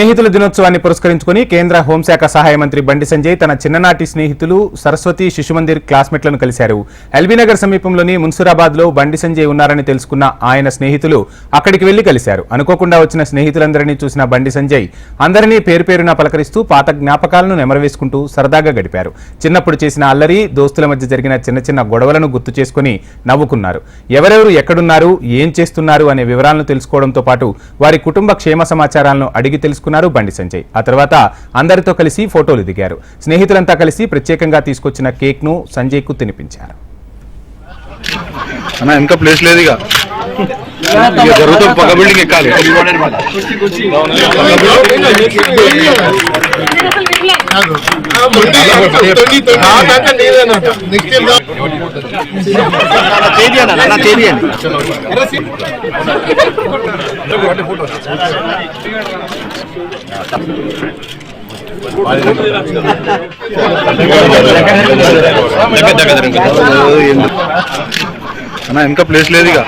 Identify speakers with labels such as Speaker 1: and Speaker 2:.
Speaker 1: స్నేహితుల దినోత్సవాన్ని పురస్కరించుకుని కేంద్ర హోంశాఖ సహాయ మంత్రి బండి సంజయ్ తన చిన్ననాటి స్నేహితులు సరస్వతి శిశుమందిర్ క్లాస్మేట్లను కలిశారు. ఎల్బీనగర్ సమీపంలోని మున్సూరాబాద్లో బండి సంజయ్ ఉన్నారని తెలుసుకున్న ఆయన స్నేహితులు అక్కడికి వెళ్ళి కలిశారు. అనుకోకుండా వచ్చిన స్నేహితులందరినీ చూసిన బండి సంజయ్ అందరినీ పేరు పేరున పలకరిస్తూ పాత జ్ఞాపకాలను నెమరవేసుకుంటూ సరదాగా గడిపారు. చిన్నప్పుడు చేసిన అల్లరి దోస్తుల మధ్య జరిగిన చిన్న చిన్న గొడవలను గుర్తు చేసుకుని నవ్వుకున్నారు. ఎవరెవరు ఎక్కడున్నారు ఏం చేస్తున్నారు అనే వివరాలను తెలుసుకోవడంతో పాటు వారి కుటుంబ క్షేమ సమాచారాలను అడిగి తెలుసుకున్నారు బండి సంజయ్ ఆ తర్వాత అందరితో కలిసి ఫోటోలు దిగారు స్నేహితులంతా కలిసి ప్రత్యేకంగా తీసుకొచ్చిన కేక్ను సంజయ్కు తినిపించారు
Speaker 2: అన్న ఇంకా ప్లేస్ లేదు ఇక ఇక జరుగుతుంది పక్క బిల్డింగ్ ఎక్కాలి అన్నా ఇంకా ప్లేస్ లేదు ఇక.